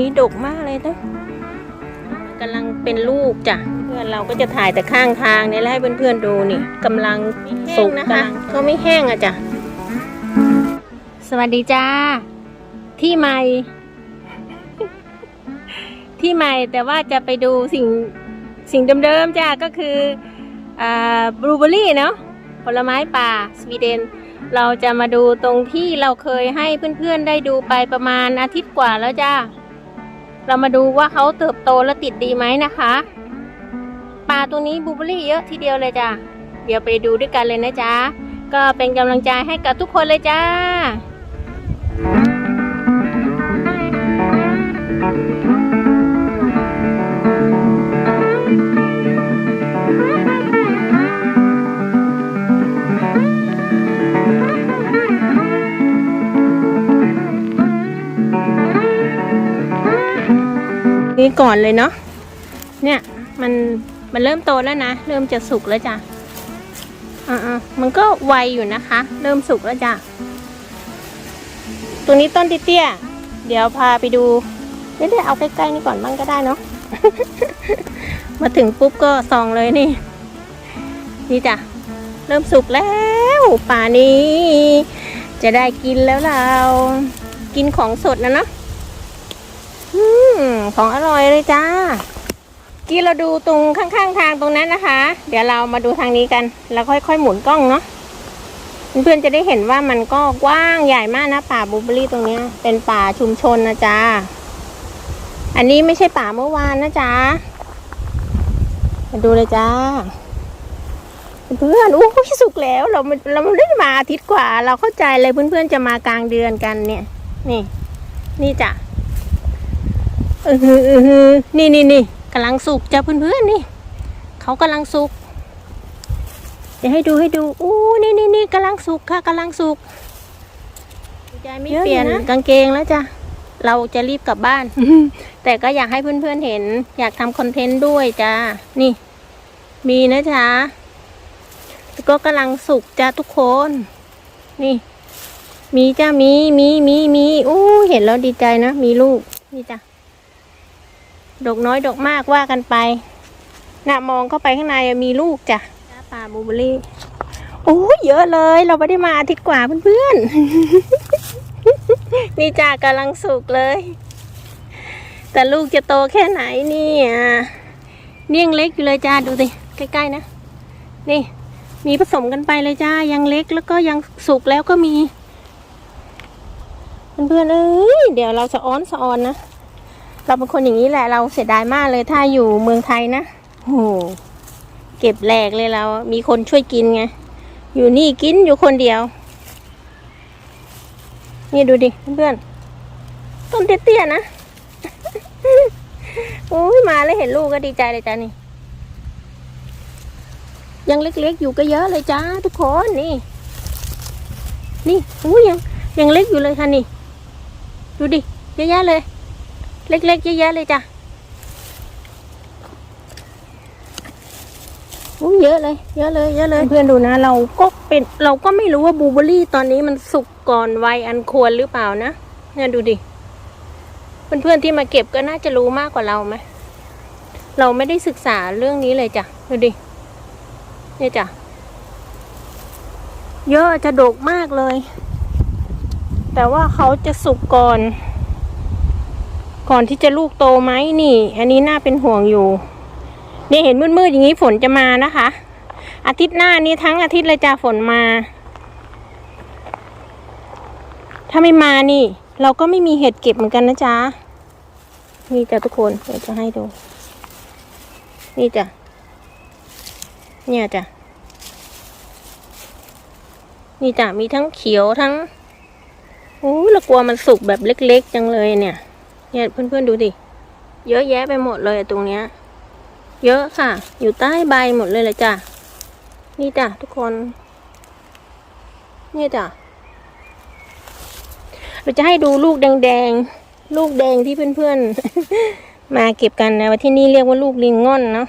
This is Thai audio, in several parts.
นี้ดกมากเลยนะกำลังเป็นลูกจ้ะเพื่อนเราก็จะถ่ายแต่ข้างทางเนี่ยแล้วให้เพื่อนๆดูนี่กำลังสุกนะคะก็ไม่แห้งอะจ้ะสวัสดีจ้า ที่ใหม่ ที่ใหม่แต่ว่าจะไปดูสิ่งสิ่งเดิมๆจ้าก็คืออ่าบลูเบอรี่เนาะผลไม้ป่าสวีเดน เราจะมาดูตรงที่เราเคยให้เพื่อนๆได้ดูไปประมาณอาทิตย์กว่าแล้วจ้า เรามาดูว่าเขาเติบโตและติดดีไหมนะคะปลาตัวนี้บูเบอรี่เยอะทีเดียวเลยจ้าเดี๋ยวไปดูด้วยกันเลยนะจ๊ะก็เป็นกำลังใจให้กับทุกคนเลยจ้า นี่ก่อนเลยเนาะเนี่ยมันมันเริ่มโตแล้วนะ เริ่มจะสุกแล้วจ้ะอ่าๆมันก็ไวอยู่นะคะ เริ่มสุกแล้วจ้ะตัวนี้ต้นเตี้ยเดี๋ยวพาไปดูเดี๋ยวเอาใกล้ๆนี่ก่อนบ้างก็ได้เนาะมาถึงปุ๊บก็ส่องเลยนี่ นี่จ้ะเริ่มสุกแล้วป่านี้ จะได้กินแล้วเรา กินของสดนะเนาะ อืมของอร่อยเลยจ้ากี้เราดูตรงข้างๆ ทางตรงนั้นนะคะ เดี๋ยวเรามาดูทางนี้กันแล้วค่อยๆหมุนกล้องเนาะเพื่อนๆจะได้เห็นว่ามันก็กว้างใหญ่มากนะป่าบูเบอรี่ตรงเนี้ย เป็นป่าชุมชนนะจ๊ะอันนี้ไม่ใช่ป่าเมื่อวานนะจ๊ะมาดูเลยจ้าเพื่อนๆอู้ยสุกแล้วเรามันเราไม่ได้มาอาทิตย์กว่า เราเข้าใจเลยเพื่อนๆจะมากลางเดือนกันเนี่ย นี่ นี่จ้ะ ออหือเออหือนี่นี่นี่กำลังสุกจ้ะเพื่อนๆนี่เขากำลังสุก เดี๋ยวให้ดูให้ดูอู้นี่นี่นี่กำลังสุกค่ะกำลังสุกยายไม่เปลี่ยนกางเกงแล้วจ้ะเราจะรีบกลับบ้าน แต่ก็อยากให้เพื่อนๆเห็น อยากทำคอนเทนต์ด้วยจ้านี่ มีนะจ๊ะแล้วก็กำลังสุกจ้ะทุกคน นี่ มีจ้ามีมีมีมีอู้เห็นแล้วดีใจนะ มีลูกนี่จ้ะ ดอกน้อยดอกมากว่ากันไปน่ะมองเข้าไปข้างในมีลูกจ้ะปลาบูเบอรี่โอ้เยอะเลย เราไม่ได้มาอาทิตย์กว่าเพื่อนๆนี่จ้ากำลังสุกเลย แต่ลูกจะโตแค่ไหนเนี่ยนี่ยังเล็กอยู่เลยจ้าดูสิใกล้ๆนะ นี่ มีผสมกันไปเลยจ้ายังเล็กแล้วก็ยังสุกแล้วก็มี เพื่อนๆเอ้ยเดี๋ยวเราสะอ้อนสะออนนะ เราเป็นคนอย่างนี้แหละเราเสียดายมากเลยถ้าอยู่เมืองไทยนะโอ้โหเก็บแหลกเลยเรา มีคนช่วยกินไง อยู่นี่กินอยู่คนเดียว นี่ดูดิเพื่อนๆต้นเตี้ยๆนะโอ้ยมาแล้วเห็นลูกก็ดีใจเลยจ้านี่ ยังเล็กๆอยู่ก็เยอะเลยจ้าทุกคนนี่ นี่อู้ยังยังเล็กอยู่เลยค่ะนี่ ดูดิเยอะแยะเลย เล็กๆเยอะแยะเลยจ้ะอู้เยอะเลย เยอะเลยเยอะเลย เพื่อนดูนะ เราก็เป็นเราก็ไม่รู้ว่าบลูเบอร์รี่ตอนนี้มันสุกก่อนวัยอันควรหรือเปล่านะเนี่ยดูดิเพื่อนๆที่มาเก็บก็น่าจะรู้มากกว่าเราไหมเราไม่ได้ศึกษาเรื่องนี้เลยจ้ะดูดิเนี่ยจ้ะเยอะจะดกมากเลย แต่ว่าเขาจะสุกก่อน ก่อนที่จะลูกโตไหมนี่ อันนี้น่าเป็นห่วงอยู่ นี่เห็นมืดๆอย่างนี้ฝนจะมานะคะ อาทิตย์หน้านี้ทั้งอาทิตย์เลยจ้าฝนมา ถ้าไม่มานี่ เราก็ไม่มีเห็ดเก็บเหมือนกันนะจ๊ะนี่จ้ะทุกคนเดี๋ยวจะให้ดู นี่จ้ะเนี่ยจ้ะนี่จ้ะมีทั้งเขียวทั้งโอ้ยเรากลัวมันสุกแบบเล็ก ๆ จังเลยเนี่ย เนี่ยเพื่อนๆดูดิ เยอะแยะไปหมดเลยตรงเนี้ย เยอะค่ะ อยู่ใต้ใบหมดเลยลยจ้ะ นี่จ้ะทุกคน นี่จ้ะ เราจะให้ดูลูกแดงๆ ลูกแดงที่เพื่อนๆ มาเก็บกันนะว่าที่นี่เรียกว่าลูกลิงง่อนเนาะ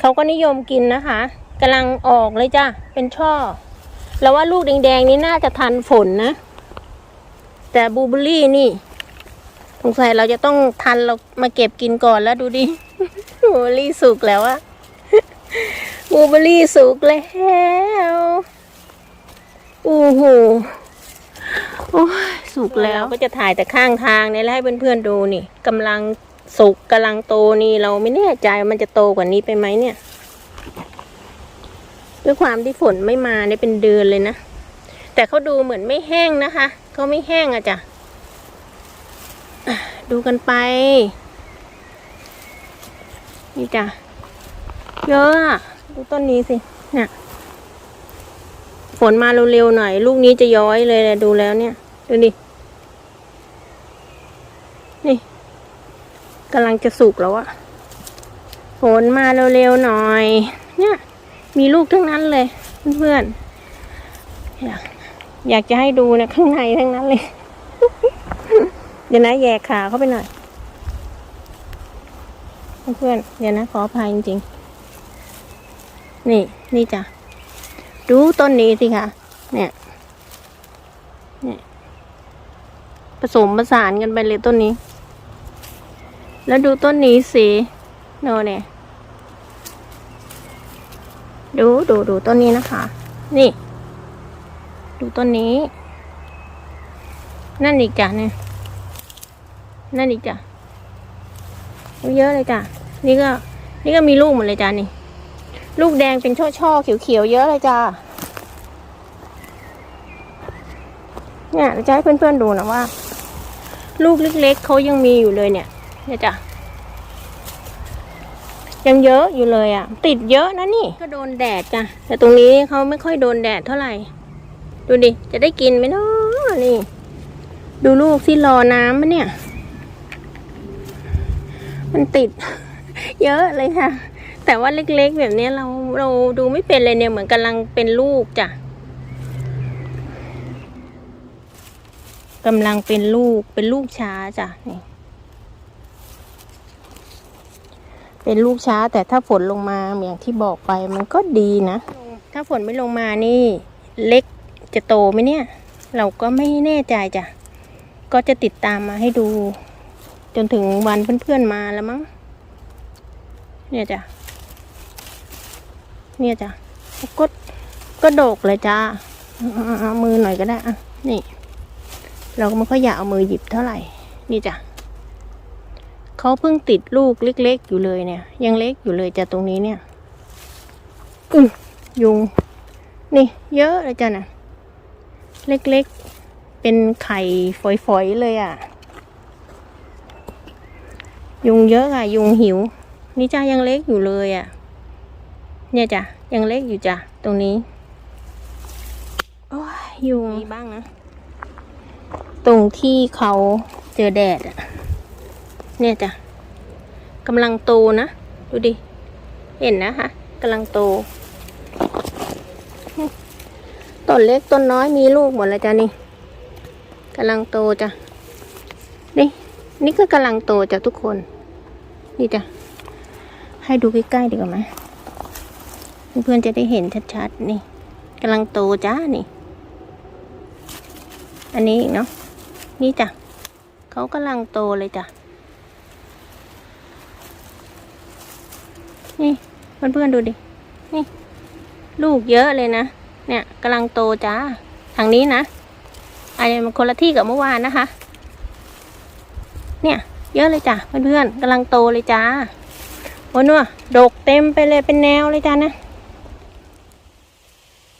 เขาก็นิยมกินนะคะกำลังออกเลยจ้ะ เป็นช่อ แล้วว่าลูกแดงๆนี้น่าจะทันฝนนะ แต่บูเบอรี่นี่ สงสัยเราจะต้องทันเรามาเก็บกินก่อนแล้วดูดิบูเบอรี่สุกแล้วอะบูเบอรี่สุกแล้วโอ้โหโอ้ยสุกแล้วก็จะถ่ายแต่ข้างทางเนี่ยแล้วให้เพื่อนๆดูนี่กำลังสุกกำลังโตนี่เราไม่แน่ใจว่ามันจะโตกว่านี้ไปไหมเนี่ยด้วยความที่ฝนไม่มาเนี่ยเป็นเดือนเลยนะ แต่เขาดูเหมือนไม่แห้งนะคะเขาไม่แห้งอะจ้ะ ดูกันไป นี่จ้ะเยอะอะดูต้นนี้สิเนี่ยฝนมาเร็วๆหน่อย ลูกนี้จะย้อยเลยแหละดูแล้วเนี่ย ดูดิ นี่กำลังจะสุกแล้วอะฝนมาเร็วๆหน่อย เนี่ย มีลูกทั้งนั้นเลยเพื่อนๆอยากอยากจะให้ดูนะข้างในทั้งนั้นเลย ดี๋ยวนะแยกขาเข้าไปหน่อยเพื่อนเดี๋ยวนะขออภัยจริงๆ นี่นี่จ้ะ ดูต้นนี้สิคะเนี่ยเนี่ยผสมผสานกันไปเลยต้นนี้ แล้วดูต้นนี้สิโนเนี่ยดูดูดูต้นนี้นะคะ นี่ ดูต้นนี้ นั่นอีกจ้ะเนี่ย นั่นอีกจ้ะเยอะเลยจ้ะ นี่ก็ นี่ก็มีลูกหมดเลยจ้ะนี่ ลูกแดงเป็นช่อช่อๆเขียวๆเยอะเลยจ้ะ เนี่ยจะให้เพื่อนๆดูนะว่า ลูกเล็กๆเขายังมีอยู่เลยเนี่ย เนี่ยจ้ะ ยังเยอะอยู่เลยอะ ติดเยอะนะนี่ ก็โดนแดดจ้ะ แต่ตรงนี้เขาไม่ค่อยโดนแดดเท่าไหร่ ดูดิ จะได้กินไหมเนาะนี่ ดูลูกที่รอน้ำมะเนี่ย มันติด เยอะเลยค่ะ แต่ว่าเล็กๆ แบบนี้เราเราดูไม่เป็นเลยเนี่ยเหมือนกำลังเป็นลูกจ้ะกำลังเป็นลูกเป็นลูกช้าจ้ะนี่เป็นลูกช้าแต่ถ้าฝนลงมาอย่างที่บอกไปมันก็ดีนะ ถ้าฝนไม่ลงมานี่ เล็กจะโตไหมเนี่ย เราก็ไม่แน่ใจจ้ะก็จะติดตามมาให้ดู จนถึงวันเพื่อนๆมาแล้วมั้ง เนี่ยจ้ะ เนี่ยจ้ะก็ก็โดกเลยจ้าเอามือหน่อยก็ได้อะนี่ เราก็ไม่ค่อยอยากเอามือหยิบเท่าไหร่ นี่จ้ะเขาเพิ่งติดลูกเล็ก ๆ อยู่เลยเนี่ย ยังเล็กอยู่เลยจ้ะตรงนี้เนี่ยอืมยุง นี่ เยอะเลยจ้ะนะเล็กๆ เป็นไข่ฝอยๆเลยอะ ยุงเยอะอะ ยุงหิว นี่จ้ายังเล็กอยู่เลยอะ เนี่ยจ้ะยังเล็กอยู่จ้ะตรงนี้โอ้ยยุงมีบ้างนะ ตรงที่เขาเจอแดดอะ เนี่ยจ้ะกำลังโตนะ ดูดิ เห็นนะคะกำลังโต ต้นเล็กต้นน้อยมีลูกหมดแล้วจ้ะนี่กำลังโตจ้ะนี่นี่ก็กำลังโตจ้ะทุกคน นี่จ้ะ ให้ดูใกล้ๆดีกว่าไหมเพื่อนๆจะได้เห็นชัดๆ นี่กำลังโตจ้านี่ อันนี้อีกเนาะ นี่จ้ะเขากำลังโตเลยจ้ะ นี่เพื่อนๆดูดิ นี่ ลูกเยอะเลยนะ เนี่ยกำลังโตจ้า ทางนี้นะอันนี้มันคนละที่กับเมื่อวานนะคะ เนี่ย เยอะเลยจ้ะเพื่อนๆกำลังโตเลยจ้าโอ้นัวดกเต็มไปเลยเป็นแนวเลยจ้านะ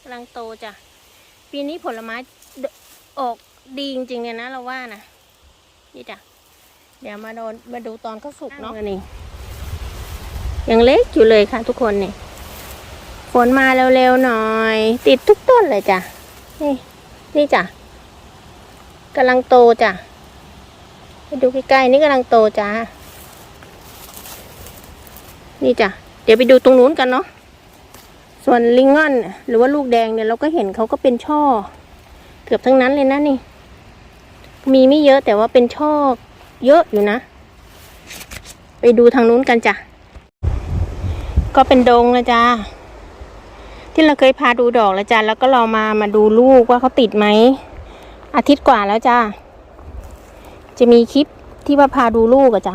กำลังโตจ้ะปีนี้ผลไม้ดออกดีจริงๆเนี่ยนะเราว่านะนี่จ้ะเดี๋ยวมาโดนมาดูตอนเขาสุกเนาะนี่ยังเล็กอยู่เลยค่ะทุกคนนี่ฝนมาเร็วๆหน่อย ติดทุกต้นเลยจ้ะนี่นี่จ้ะกำลังโตจ้ะไป ดูใกล้ๆนี่กำลังโตจ้า นี่จ้ะ เดี๋ยวไปดูตรงนู้นกันเนาะ ส่วนลิงงอน หรือว่าลูกแดงเนี่ยเราก็เห็นเขาก็เป็นช่อ เกือบทั้งนั้นเลยนะนี่ มีไม่เยอะแต่ว่าเป็นช่อเยอะอยู่นะ ไปดูทางนู้นกันจ้ะ ก็เป็นดงนะจ้าที่เราเคยพาดูดอกแล้วจ้ะแล้วก็เรามามาดูลูกว่าเขาติดไหม อาทิตย์กว่าแล้วจ้า จะมีคลิปที่ว่าพาดูลูกอะจ้ะ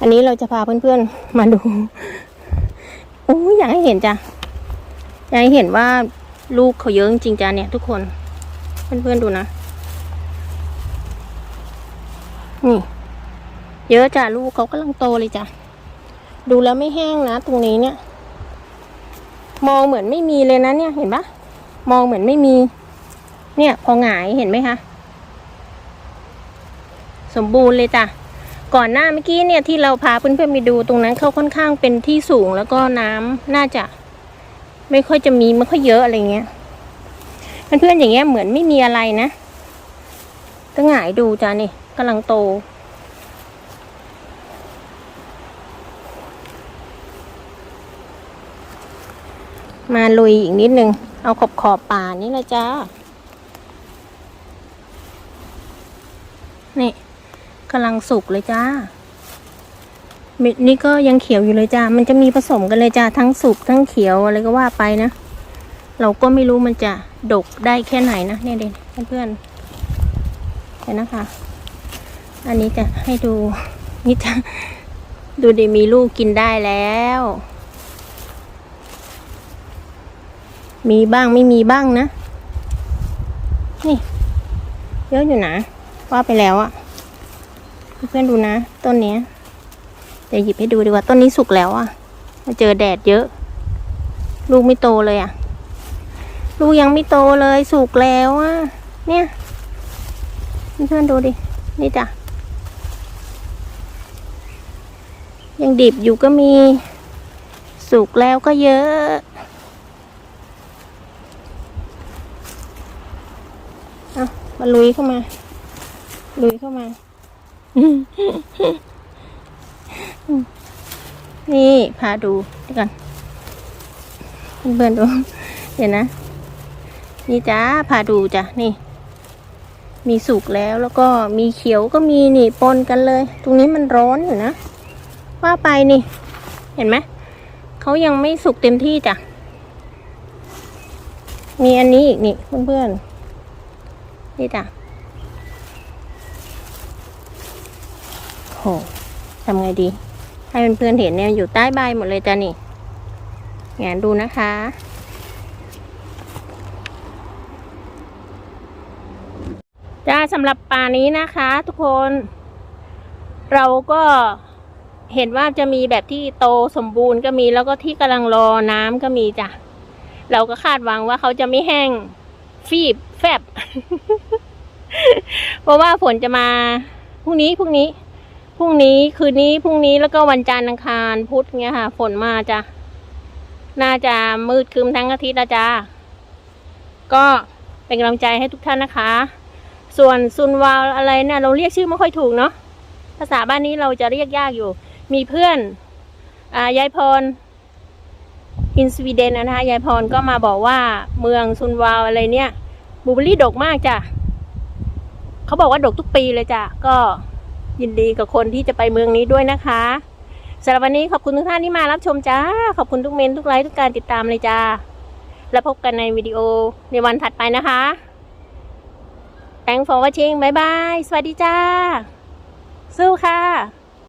อันนี้เราจะพาเพื่อนๆมาดูโอ้ยอยากให้เห็นจ้ะ อยากให้เห็นว่าลูกเขาเยอะจริงจ้ะเนี่ยทุกคน เพื่อนๆดูนะ นี่ เยอะจ้ะลูกเขากำลังโตเลยจ้ะ ดูแล้วไม่แห้งนะตรงนี้เนี่ย มองเหมือนไม่มีเลยนะเนี่ยเห็นปะมองเหมือนไม่มี เนี่ย พอหงายเห็นไหมคะ สมบูรณ์เลยจ้ะก่อนหน้าเมื่อกี้เนี่ยที่เราพาเพื่อนๆไปดูตรงนั้นเขาค่อนข้างเป็นที่สูงแล้วก็น้ำน่าจะ ไม่ค่อยจะมีไม่ค่อยเยอะอะไรเงี้ยเพื่อนๆอย่างเงี้ยเหมือนไม่มีอะไรนะก็หงายดูจ้ะนี่กำลังโต มาลุยอีกนิดนึง เอาขอบขอบป่านี่นะจ้านี่ กำลังสุกเลยจ้าเม็ดนี้ก็ยังเขียวอยู่เลยจ้ามันจะมีผสมกันเลยจ้าทั้งสุกทั้งเขียวอะไรก็ว่าไปนะ เราก็ไม่รู้มันจะดกได้แค่ไหนนะเนี่ยเด็เพื่อนๆเห็นนะคะ อันนี้จะให้ดูนี่จะดูดิมีลูกกินได้แล้ว มีบ้างไม่มีบ้างนะ นี่ เยอะอยู่นะ ว่าไปแล้วอะ เพื่อนดูนะ ต้นนี้เดี๋ยวหยิบให้ดูดีกว่าต้นนี้สุกแล้วอะมาเจอแดดเยอะ ลูกไม่โตเลยอะลูกยังไม่โตเลยสุกแล้วอะเนี่ยเพื่อนดูดิ นี่จ้ะ ยังดิบอยู่ก็มี สุกแล้วก็เยอะเอามาลุยเข้ามา ลุยเข้ามา นี่พาดูเดี๋ยวก่อนเพื่อนดู เดี๋ยวนะ นี่จ้าพาดูจ้ะนี่ มีสุกแล้วแล้วก็มีเขียวก็มีนี่ปนกันเลย ตรงนี้มันร้อนอยู่นะ ว่าไปนี่ เห็นไหมเขายังไม่สุกเต็มที่จ้ะ มีอันนี้อีกนี่เพื่อนๆนี่จ้ะ โหทำไงดี ให้เพื่อนๆเห็นเนี่ยอยู่ใต้ใบหมดเลยจ้ะนี่งานดูนะคะ จ้าสำหรับป่านี้นะคะ ทุกคน เราก็เห็นว่าจะมีแบบที่โตสมบูรณ์ก็มีแล้วก็ที่กำลังรอน้ำก็มีจ้ะ เราก็คาดหวังว่าเขาจะไม่แห้งฟีบแฟบ เพราะว่าฝนจะมาพรุ่งนี้พรุ่งนี้ พรุ่งนี้คืนนี้พรุ่งนี้แล้วก็วันจันทร์อังคารพุธเงี้ยค่ะ ฝนมาจ้ะน่าจะมืดครึมทั้งอาทิตย์ล้วจ้าก็เป็นกำลังใจให้ทุกท่านนะคะ ส่วนซุนวาวอะไรเนี่ย เราเรียกชื่อไม่ค่อยถูกเนาะภาษาบ้านนี้เราจะเรียกยากอยู่ มีเพื่อนอ่ายายพรอินสวีเดนนะคะยายพรก็มาบอกว่าเมืองซุนวาวอะไรเนี่ยบูเบอรี่ดกมากจ้ะเขาบอกว่าดกทุกปีเลยจ้ะก็ ยินดีกับคนที่จะไปเมืองนี้ด้วยนะคะสำหรับวันนี้ขอบคุณทุกท่านที่มารับชมจ้า ขอบคุณทุกเมนทุกไลค์ทุกการติดตามเลยจ้า แล้วพบกันในวิดีโอในวันถัดไปนะคะ Thanks for watching บ๊ายบาย สวัสดีจ้า สู้ค่ะ